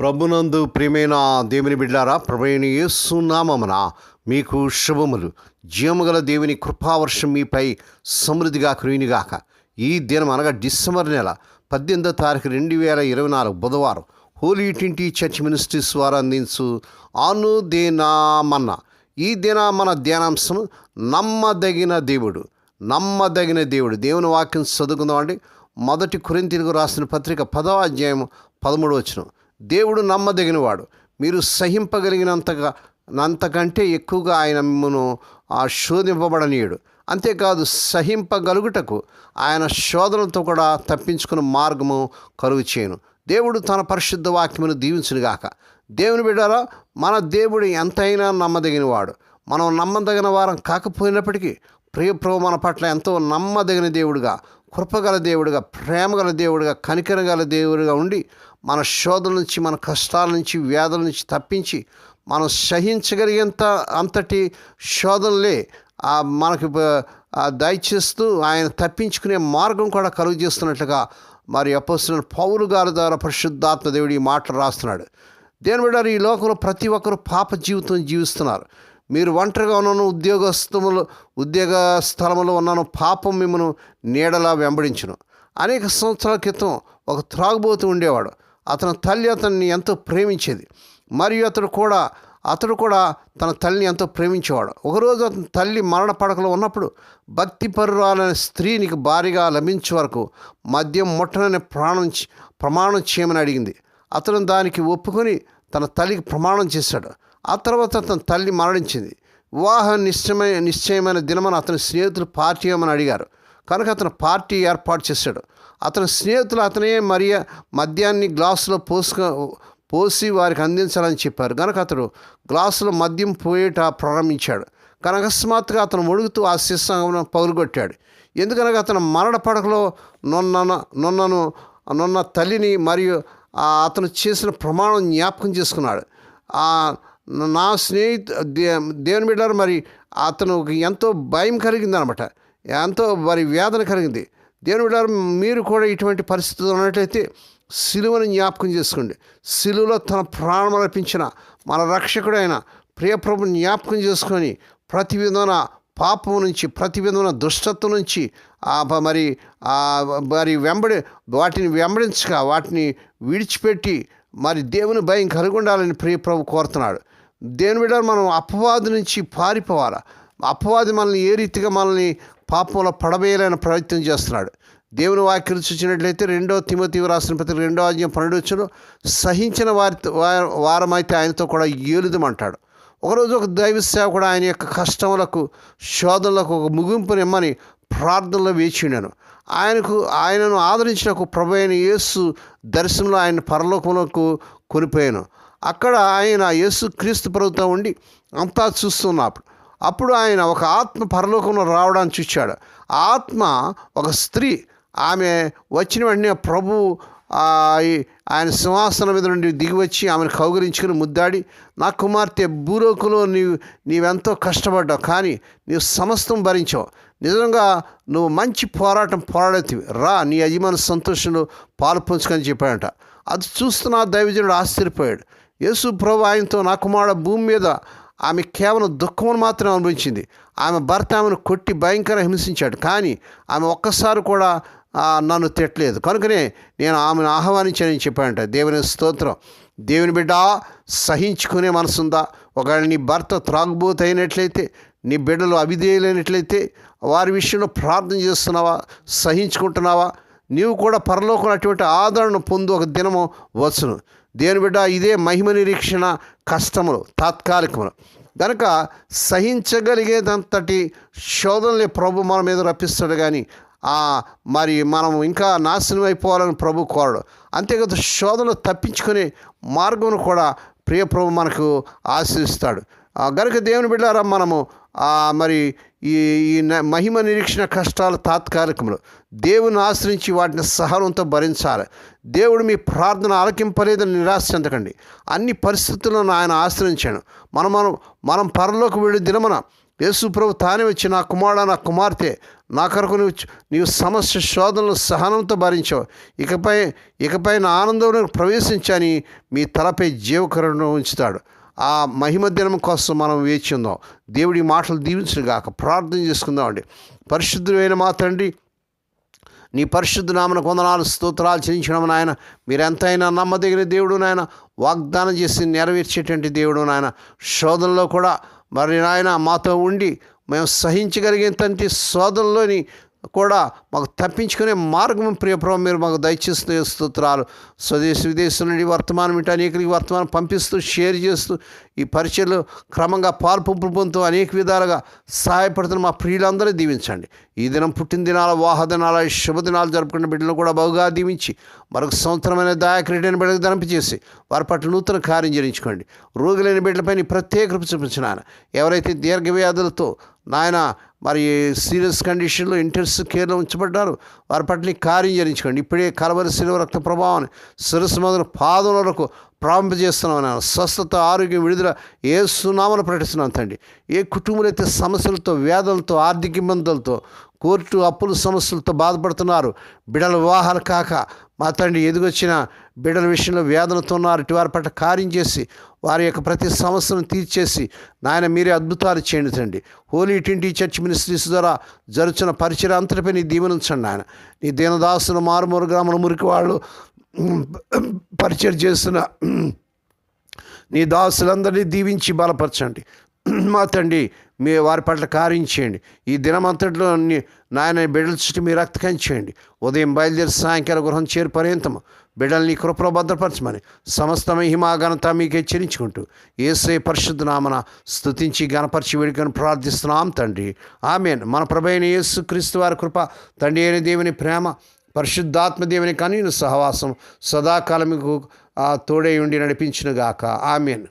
ప్రభునందు ప్రియమైన దేవుని బిడ్డారా ప్రభుని యేసునామమున మీకు శుభములు. జీవముగల దేవుని కృపావర్షం మీపై సమృద్ధిగా కురినిగాక ఈ దినం అనగా డిసెంబర్ నెల పద్దెనిమిదో తారీఖు రెండు వేల ఇరవై నాలుగు బుధవారం హోలీ ట్వంటీ చర్చ్ మినిస్ట్రీస్ వారు అందించు అనుదేనామన్న. ఈ దిన మన ధ్యానాంశం నమ్మదగిన దేవుడు నమ్మదగిన దేవుడు. దేవుని వాక్యం చదువుకుందామండి. మొదటి కురింతిలకు రాసిన పత్రిక పదవ అధ్యాయం పదమూడు వచ్చినాం దేవుడు నమ్మదగినవాడు. మీరు సహింపగలిగినంతగా అంతకంటే ఎక్కువగా ఆయన మిమ్మను ఆ శోధింపబడనీయుడు అంతేకాదు సహింపగలుగుటకు ఆయన శోధనతో కూడా తప్పించుకున్న మార్గము కలుగు చేయను దేవుడు తన పరిశుద్ధ వాక్యమును దీవించునుగాక. దేవుని బిడ్డారా మన దేవుడు ఎంతైనా నమ్మదగినవాడు. మనం నమ్మదగిన వారం కాకపోయినప్పటికీ ప్రియప్రభు మన పట్ల ఎంతో నమ్మదగిన దేవుడుగా కృపగల దేవుడుగా ప్రేమగల దేవుడుగా కనికరగల దేవుడుగా ఉండి మన శోధల నుంచి మన కష్టాల నుంచి వ్యాధుల నుంచి తప్పించి మనం సహించగలిగేంత అంతటి శోధనలే మనకు మనకి దయచేస్తూ ఆయన తప్పించుకునే మార్గం కూడా కలుగు చేస్తున్నట్లుగా మరి అపోస్తున్న పౌరు గారి ద్వారా పరిశుద్ధాత్మ దేవుడు ఈ మాటలు రాస్తున్నాడు. దేని బిడ్డారు ఈ లోకంలో ప్రతి ఒక్కరు పాప జీవితం జీవిస్తున్నారు. మీరు ఒంటరిగా ఉన్నాను ఉద్యోగస్తుములు ఉద్యోగ స్థలములో ఉన్నాను పాపం మిమ్మను నీడలా వెంబడించును. అనేక సంవత్సరాల క్రితం ఒక త్రాగుబోతు ఉండేవాడు. అతని తల్లి అతన్ని ఎంతో ప్రేమించేది. మరియు అతడు కూడా అతడు కూడా తన తల్లిని ఎంతో ప్రేమించేవాడు. ఒకరోజు అతని తల్లి మరణ పడకలో ఉన్నప్పుడు భక్తి పరురాలైన స్త్రీనికి భారీగా లభించే వరకు మద్యం ముట్టనని ప్రాణం ప్రమాణం చేయమని అడిగింది. అతను దానికి ఒప్పుకొని తన తల్లికి ప్రమాణం చేశాడు. ఆ తర్వాత తన తల్లి మరణించింది. వివాహం నిశ్చయమైన నిశ్చయమైన దినమని అతని స్నేహితులు పార్టీ ఇవ్వమని అడిగారు. కనుక అతను పార్టీ ఏర్పాటు చేశాడు. అతని స్నేహితులు అతనే మరియ మద్యాన్ని గ్లాసులో పోసుక పోసి వారికి అందించాలని చెప్పారు. కనుక అతడు గ్లాసులో మద్యం పోయేట ప్రారంభించాడు. కనుక అకస్మాత్తుగా అతను ఒడుగుతూ ఆ శిస్సాంగం పగులుగొట్టాడు. ఎందుకనగా అతను మరణ పడకలో నొన్న నొన్నను నొన్న తల్లిని మరియు అతను చేసిన ప్రమాణం జ్ఞాపకం చేసుకున్నాడు. నా స్నేహితు దే దేవుని బిడ్డారు మరి అతను ఎంతో భయం కలిగిందనమాట. ఎంతో మరి వేదన కలిగింది. దేవుని మీరు కూడా ఇటువంటి పరిస్థితులు ఉన్నట్లయితే సిలువను జ్ఞాపకం చేసుకోండి. సిలువలో తన ప్రాణం అర్పించిన మన రక్షకుడైన ప్రియప్రభుని జ్ఞాపకం చేసుకొని ప్రతి విధమైన పాపం నుంచి ప్రతి విధమైన దుష్టత్వం నుంచి ఆ మరి మరి వెంబడి వాటిని వెంబడించక వాటిని విడిచిపెట్టి మరి దేవుని భయం కలిగి ఉండాలని ప్రియప్రభు కోరుతున్నాడు. దేవుని బిడ్డ మనం అపవాది నుంచి పారిపోవాలి? అపవాది మనల్ని ఏ రీతిగా మనల్ని పాపంలో పడవేయాలని ప్రయత్నం చేస్తున్నాడు. దేవుని వాక్యం చూసినట్లయితే రెండో తిమోతి రాసిన ప్రతి రెండో అధ్యాయం పన్నెండు సహించిన వారితో వార- వారమైతే ఆయనతో కూడా ఏలుదమంటాడు. ఒకరోజు ఒక దైవ సేవకుడు ఆయన యొక్క కష్టములకు శోధనలకు ఒక ముగింపునిమ్మని ప్రార్థనలో వేచిండాను ఆయనకు ఆయనను ఆదరించినకు ప్రభు అయిన యేసు దర్శనంలో ఆయన పరలోకములకు కొనిపోయాను. అక్కడ ఆయన యేసు క్రీస్తు ప్రభుత్వం ఉండి అంతా చూస్తున్నప్పుడు అప్పుడు ఆయన ఒక ఆత్మ పరలోకంలో రావడానికి చూచాడు. ఆత్మ ఒక స్త్రీ. ఆమె వచ్చిన వెంటనే ప్రభు ఈ- ఆయన సింహాసనం మీద నుండి దిగివచ్చి ఆమెను కౌగరించుకుని ముద్దాడి నా కుమార్తె భూలోకంలో నీవు నీవెంతో కష్టపడ్డావు కానీ నీవు సమస్తం భరించావు. నిజంగా నువ్వు మంచి పోరాటం పోరాడేతివి రా నీ యజమాని సంతోషంలో పాలు పంచుకొని చెప్పాడంట. అది చూస్తున్న దైవజనుడు ఆశ్చర్యపోయాడు. యేసు ప్రభు ఆయనతో నా కుమారుడు భూమి మీద ఆమె కేవలం దుఃఖమును మాత్రమే అనుభవించింది. ఆమె భర్త ఆమెను కొట్టి భయంకర హింసించాడు. కానీ ఆమె ఒక్కసారి కూడా నన్ను తిట్టలేదు. కనుకనే నేను ఆమెను ఆహ్వానించానని చెప్పానంట దేవుని స్తోత్రం. దేవుని బిడ్డ సహించుకునే మనసుందా? ఒకవేళ నీ భర్త త్రాగుబోతు అయినట్లయితే నీ బిడ్డలు అవిధేయులైనట్లయితే వారి విషయంలో ప్రార్థన చేస్తున్నావా? సహించుకుంటున్నావా? నీవు కూడా పరలోకం అటువంటి ఆదరణను పొందు ఒక దినము వచ్చును. దేని బిడ్డ ఇదే మహిమ నిరీక్షణ కష్టములు తాత్కాలికములు. కనుక సహించగలిగేదంతటి శోధనలే ప్రభు మన మీద రప్పిస్తాడు కానీ ఆ మరి మనం ఇంకా నాశనం అయిపోవాలని ప్రభు కోరడు. అంతేకాదు శోధనలు తప్పించుకునే మార్గం కూడా ప్రియ ప్రభు మనకు ఆశ్రయిస్తాడు ఆ గనుక దేవుని బిడ్డారా మనము మరి ఈ ఈ మహిమ నిరీక్షణ కష్టాలు తాత్కాలికములు. దేవుని ఆశ్రయించి వాటిని సహనంతో భరించాలి. దేవుడు మీ ప్రార్థన ఆలకింపలేదని నిరాశ చెందకండి. అన్ని పరిస్థితులను ఆయన ఆశ్రయించాను మనం మనం మనం పరలోకి వెళ్ళి దినమన యేసు ప్రభు తానే వచ్చి నా కుమారుడు నా కుమార్తె నా కొరకు నువ్వు నీవు సమస్య శోధనలు సహనంతో భరించావు. ఇకపై ఇకపై నా ఆనందంలో ప్రవేశించని మీ తలపై జీవకరణను ఉంచుతాడు. ఆ మహిమ దినం కోసం మనం వేచి ఉందాం దేవుడి మాటలు దీవించుగాక ప్రార్థన చేసుకుందామండి పరిశుద్ధులైన మా తండ్రి నీ పరిశుద్ధ నామన కొందనాలు స్తోత్రాలు చెల్లించడం నాయన. మీరెంతైనా నమ్మదగిన దేవుడు నాయన. వాగ్దానం చేసి నెరవేర్చేటువంటి దేవుడు నాయన. శోధనలో కూడా మరి నాయన మాతో ఉండి మేము సహించగలిగేంతంటి శోధనలోని కూడా మాకు తప్పించుకునే మార్గం ప్రియప్రభ మీరు మాకు దయచేస్తూ స్తోత్రాలు స్వదేశ విదేశం నుండి వర్తమానం ఇటు అనేకరికి వర్తమానం పంపిస్తూ షేర్ చేస్తూ ఈ పరిచయలు క్రమంగా పాల్పంపు పొందుతూ అనేక విధాలుగా సహాయపడుతున్న మా ప్రియులందరూ దీవించండి. ఈ దినం పుట్టిన దినాల వాహ దినాల శుభదినాలు జరుపుకున్న బిడ్డలను కూడా బహుగా దీవించి మరొక సంవత్సరమైన దాయక్రీడైన బిడ్డకు చేసి వారి పట్ల నూతన కార్యం జరించుకోండి రోగులైన బిడ్డలపై ప్రత్యేక కృప చూపించిన ఆయన ఎవరైతే దీర్ఘవ్యాధులతో నాయన మరి సీరియస్ కండిషన్లో ఇంటెన్సివ్ కేర్లో ఉంచబడ్డారు. వారి పట్ల కార్యం జరించుకోండి ఇప్పుడే కలవరి శిలువ రక్త ప్రభావాన్ని శిరస్సు మొదలు పాదం వరకు ప్రారంభించేస్తున్నాం నేను స్వస్థత ఆరోగ్యం విడుదల ఏ సునామలు ప్రకటిస్తున్నాను తండ్రి. ఏ కుటుంబాలు అయితే సమస్యలతో వ్యాధులతో ఆర్థిక ఇబ్బందులతో కోర్టు అప్పుల సమస్యలతో బాధపడుతున్నారు. బిడల వివాహాలు కాక మా తండ్రి ఎదుగొచ్చిన బిడ్డల విషయంలో వేదనతో ఉన్నారు. ఇటు వారి పట్ల కార్యం చేసి వారి యొక్క ప్రతి సమస్యను తీర్చేసి నాయన మీరే అద్భుతాలు చేయండి తండ్రి. హోలీ టింటి చర్చ్ మినిస్ట్రీస్ ద్వారా జరుగుతున్న పరిచయం అంతటిపై నీ దీవెనించండి ఆయన నీ దీనదాసులు మారుమూరు గ్రాముల మురికి వాళ్ళు పరిచయం చేస్తున్న నీ దాసులందరినీ దీవించి బలపరచండి. మా తండ్రి మీ వారి పట్ల కార్యం చేయండి. ఈ దినమంతట్లో నాయన బిడ్డల చుట్టూ మీ రక్తకం చేయండి. ఉదయం బయలుదేరి సాయంకాల గృహం చేరు పర్యంతము. బిడ్డల్ని కృపలో భద్రపరచమని సమస్త మహిమా మీకు హెచ్చరించుకుంటూ ఏసే పరిశుద్ధ నామన స్తుతించి గణపరిచి వేడుకను ప్రార్థిస్తున్నాం తండ్రి. ఆమెన్. మన ప్రభైన యేసు క్రీస్తు వారి కృప తండ్రి అయిన దేవుని ప్రేమ పరిశుద్ధాత్మ దేవుని సహవాసం సదాకాలం మీకు తోడై ఉండి నడిపించునుగాక. ఆమెన్.